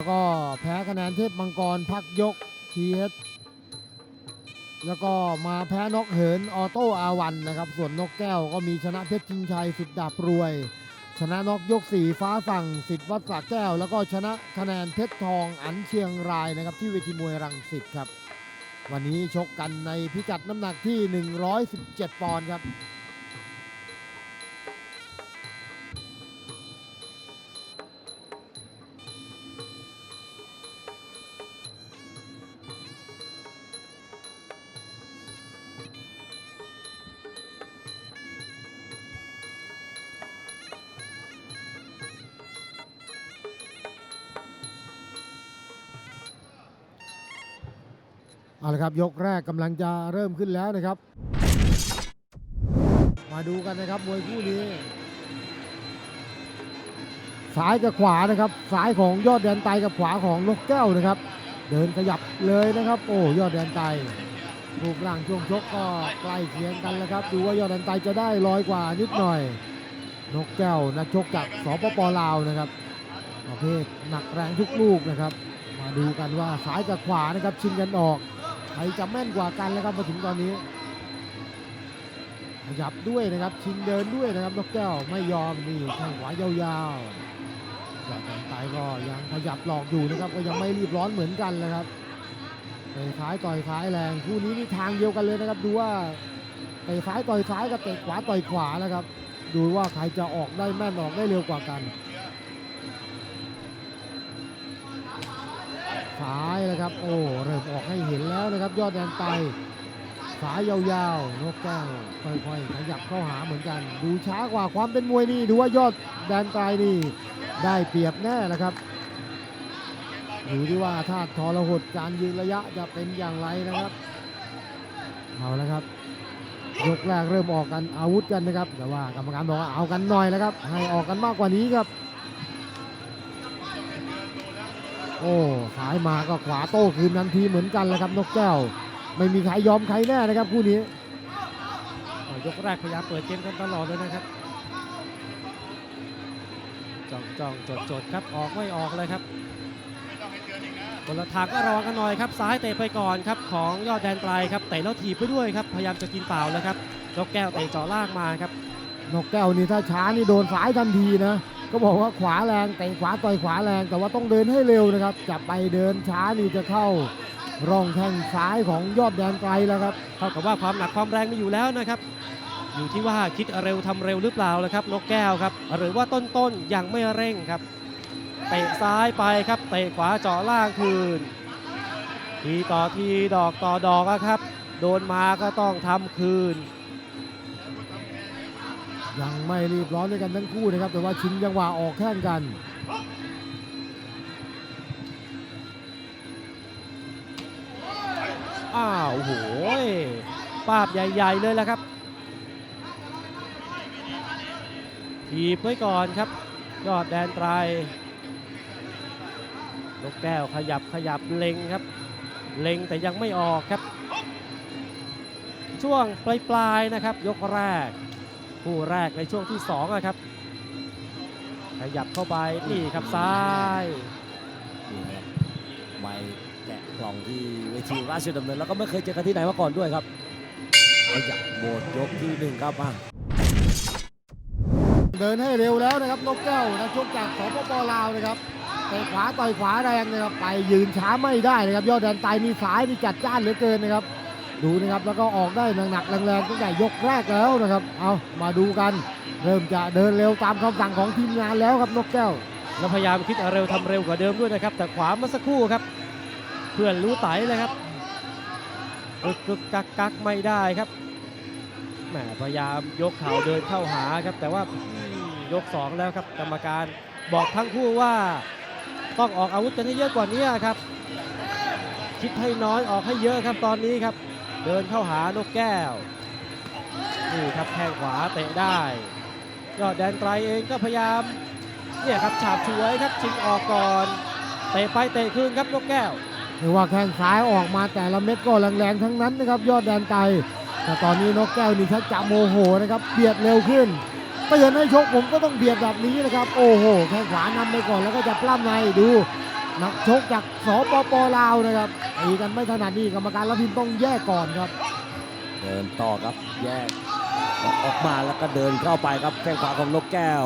แล้วก็แพ้คะแนนเทพมังกรพักยกทีเอสแล้วก็มาแพ้นกเหินออโต้อาวันนะครับ ส่วนนกแก้วก็มีชนะเพชรชิงชัยสิทธิ์ดาบรวย ชนะนกยกสีฟ้าฝั่งสิทธิ์วัดสระแก้ว แล้วก็ชนะคะแนนเพชรทองอันเชียงรายนะครับ ที่เวทีมวยรังสิตครับ วันนี้ชกกันในพิกัดน้ำหนักที่ 117 ปอนด์ครับ เอาละครับยกแรกกำลังจะเริ่มขึ้นแล้วนะครับ มาดูกันนะครับมวยคู่นี้ซ้ายกับขวานะครับซ้ายของยอดแดนไตกับขวาของนกแก้วนะครับ เดินขยับเลยนะครับ โอ้ยอดแดนไตรูปร่างช่วงชกก็ใกล้เคียงกันแล้วครับ ดูว่ายอดแดนไตจะได้ลอยกว่านิดหน่อย นกแก้วนักชกจากสปปลาวนะครับประเภทหนักแรงทุกลูกนะครับ มาดูกันว่าซ้ายกับขวานะครับชิงกันออก ครจะแม่นกว่ากันแล้วครับมาถึงตอนนี้ขยับด้วยนะครับชิงเดินด้วยนะครับนกแก้วไม่ยอมนี่แข้งขวายาวๆยอดแดนไตก็ยังขยับหลอกอยู่นะครับก็ยังไม่รีบร้อนเหมือนกันเลยครับเตะซ้ายต่อยซ้ายแรงคู่นี้นี่ทางเดียวกันเลยนะครับดูว่าเตะซ้ายต่อยซ้ายกับเตะขวาต่อยขวานะครับ ดูว่าใครจะออกได้แม่นออกได้เร็วกว่ากัน ซ้ายนะครับ โอ้เริ่มออกให้เห็นแล้วนะครับ ยอดแดนไตสายยาวๆ นกแก้วค่อยๆ ขยับเข้าหาเหมือนกัน ดูช้ากว่าความเป็นมวยนี่ดูว่ายอดแดนไตนี่ได้เปรียบแน่นะครับอยู่ที่ว่าถ้าทรหดการยืนระยะจะเป็นอย่างไรนะครับเอาละครับยกแรกเริ่มออกกันอาวุธกันนะครับ แต่ว่ากรรมการบอกว่าเอากันหน่อยแล้วครับ ให้ออกกันมากกว่านี้ครับ โอ้สายมาก็ขวาโต้คืนทันทีเหมือนกันเลยครับนกแก้ว ไม่มีใครยอมใครแน่นะครับคู่นี้อ่ายกแรกพยายามเปิดเกมกันตลอดเลยนะครับจ้องจ้องจดจดครับออกไม่ออกเลยครับคนละทางก็ระวังกันหน่อยครับซ้ายเตะไปก่อนครับของยอดแดนไตรครับเตะแล้วถีบไปด้วยครับพยายามจะกินเปล่าแล้วครับยกแก้วเตะเจ่อล่างมาครับนกแก้วนี่ถ้าช้านี่โดนสายทันทีนะ ก็บอกว่าขวาแรงเตะขวาต่อยขวาแรงแต่ว่าต้องเดินให้เร็วนะครับจะไปเดินช้านี่จะเข้าร่องแข้งซ้ายของยอดแดนไกลแล้วครับเท่ากับว่าความหนักความแรงมีอยู่แล้วนะครับ อยู่ที่ว่าคิดเร็วทำเร็วหรือเปล่าเลยครับ นกแก้วครับ หรือว่าต้นๆยังไม่เร่งครับเตะซ้ายไปครับเตะขวาเจาะล่างคืน ทีต่อทีดอกต่อดอกอะครับ โดนมาก็ต้องทำคืน ยังไม่รีบร้อนด้วยกันทั้งคู่นะครับ แต่ว่าชิงจังหวะออกแข้งกันอ้าวโอ้โหปาบใหญ่ ๆ เลยแหละครับทีบไว้ก่อนครับ ยอดแดนไตรนกแก้วขยับขยับเล็งครับ เล็งแต่ยังไม่ออกครับ ช่วงปลาย ๆ นะครับ ยกแรก คู่แรกในช่วงที่สองอะครับขยับเข้าไปนี่ครับซ้ายนี่ครับไม่แกะกล่องที่เวทีราชดำเนินแล้วก็ไม่เคยเจอกันที่ไหนมาก่อนด้วยครับขยับโบดยกที่หนึ่งครับมาเดินให้เร็วแล้วนะครับนกแก้วนะชกจากสปปลาวนะครับเตะขวาต่อยขวาแรงนะครับไปยืนช้าไม่ได้นะครับยอดแดนไตมีสายนี่จัดจ้านเหลือเกินนะครับ ดูนะครับแล้วก็ออกได้หนักๆแรงๆตั้งแต่ยกแรกแล้วนะครับ เอามาดูกัน เริ่มจะเดินเร็วตามคำสั่งของทีมงานแล้วครับนกแก้ว แล้วพยายามคิดเร็วทำเร็วกว่าเดิมด้วยนะครับ แต่ขวาเมื่อสักครู่ครับ เพื่อนรู้ไตเลยครับกึกกึกกักกักไม่ได้ครับแหมพยายามยกเข่าเดินเข้าหาครับ แต่ว่ายกสองแล้วครับกรรมการบอกทั้งคู่ว่าต้องออกอาวุธกันให้เยอะกว่านี้ครับ คิดให้น้อยออกให้เยอะครับตอนนี้ครับ เดินเข้าหานกแก้ว นี่ครับแข้งขวาเตะได้ ยอดแดนไตรเองก็พยายาม เนี่ยครับฉาบฉวยครับชิงออกก่อน เตะไปเตะคืนครับนกแก้วหรือว่าแข้งซ้ายออกมาแต่ละเม็ดก็แรงๆทั้งนั้นนะครับ ยอดแดนไตแต่ตอนนี้นกแก้วนี่ชักจะโมโหนะครับเบียดเร็วขึ้นเตือนให้ชกผมก็ต้องเบียดแบบนี้นะครับ โอ้โหแข้งขวานำไปก่อนแล้วก็จะปล้ำในดู นักชกจากสปปลาวนะครับตีกันไม่ถนัดนี่กรรมการละพินต้องแยกก่อนครับ เดินต่อครับแยกออกออกมาแล้วก็เดินเข้าไปครับแข้งขวาของนกแก้ว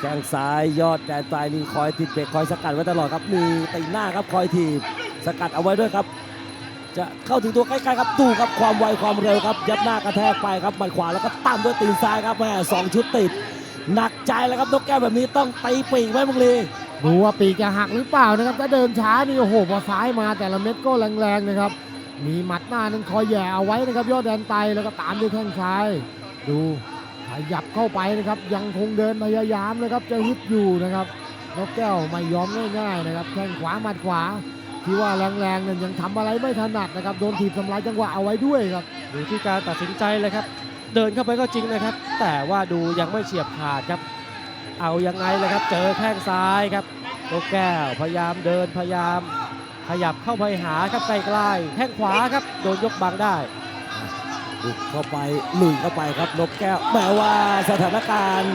แข้งซ้ายยอดแดนซ้ายนี่คอยติดเบรกคอยสกัดไว้ตลอดครับมีตีหน้าครับคอยถีบสกัดเอาไว้ด้วยครับ จะเข้าถึงตัวใกล้ๆครับดูครับความไวความเร็วครับ ยับหน้ากระแทกไปครับหมัดขวาแล้วก็ตั้มด้วยตีนซ้ายครับแม่สองชุดติด หนักใจแล้วครับนกแก้วแบบนี้ต้องตีปีกไว้มึงลี ดูว่าปีกจะหักหรือเปล่านะครับถ้าเดินช้านี่โอ้โหพอซ้ายมาแต่ละเม็ดก็แรงๆนะครับ มีหมัดหน้านั้นคอยแย่เอาไว้นะครับ ยอดแดนไตแล้วก็ตามด้วยแข้งซ้าย ดูขยับเข้าไปนะครับ ยังคงเดินพยายามนะครับจะฮึดอยู่นะครับนกแก้วไม่ยอมง่ายๆนะครับแข้งขวาหมัดขวาที่ว่าแรงๆเนี่ยยังทำอะไรไม่ถนัดนะครับโดนถีบทำลายจังหวะเอาไว้ด้วยครับดูที่การตัดสินใจเลยครับ เดินเข้าไปก็จริงนะครับ แต่ว่าดูยังไม่เฉียบขาดครับ เอายังไงเลยครับ เจอแข้งซ้ายครับโตแก้วพยายามเดินพยายาม ขยับเข้าไปหาครับใกล้ๆแข้งขวาครับโดนยกบังได้บุกเข้าไปลุยเข้าไปครับนกแก้วแม้ว่าสถานการณ์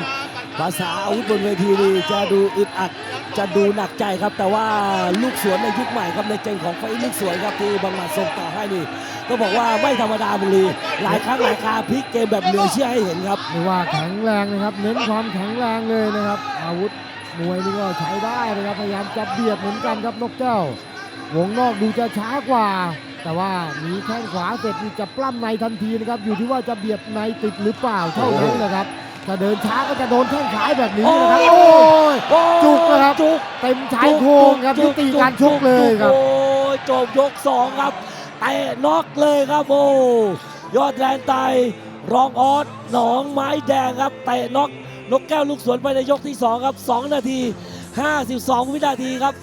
ภาษาอาวุธบนเวทีนี่จะดูอึดอัด จะดูหนักใจครับ แต่ว่าลูกสวนในยุคใหม่ครับในเจนของไฟลูกสวนครับที่บังหมัดส่งต่อให้นี่ก็บอกว่าไม่ธรรมดาบุรีหลายครั้งหลายคราพลิกเกมแบบเหลือเชื่อให้เห็นครับไม่ว่าแข็งแรงนะครับ เน้นความแข็งแรงเลยนะครับ อาวุธมวยนี่ก็ใช้ได้นะครับพยายามจะเบียดเหมือนกันครับนกแก้ววงนอกดูจะช้ากว่า แต่ว่ามีแข้งขวาเสร็จนี่จะปล้ำในทันทีนะครับอยู่ที่ว่าจะเบียดในติดหรือเปล่าเท่านั้นนะครับ ถ้าเดินช้าก็จะโดนแข้งซ้ายแบบนี้โอ้นะครับยโอ้ยโอ้ยจุกนะครับจุกเต็มชายโครงครับยุติการชกเลยครับโอ้ยจบยกสองครับเตะน็อกเลยครับโอ้ยอดแรงไตรองออสหนองไม้แดงครับเตะน็อกนกแก้วลูกสวนไปในยกที่สองครับสองนาที 52 วินาทีครับ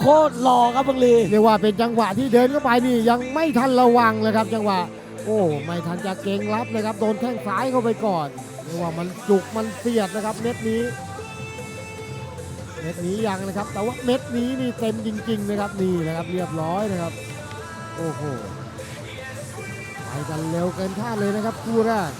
โคตรหล่อครับบังลีเรียกว่าเป็นจังหวะที่เดินเข้าไปนี่ยังไม่ทันระวังเลยครับจังหวะ โอ้ไม่ทันจะเกรงรับเลยครับโดนแข้งซ้ายเข้าไปก่อน เรียกว่ามันจุกมันเสียดนะครับเม็ดนี้ เม็ดนี้ยังนะครับ แต่ว่าเม็ดนี้นี่เต็มจริง ๆ นะครับนี่นะครับเรียบร้อยนะครับ โอ้โหไปกันเร็วเกินคาดเลยนะครับคู่แรก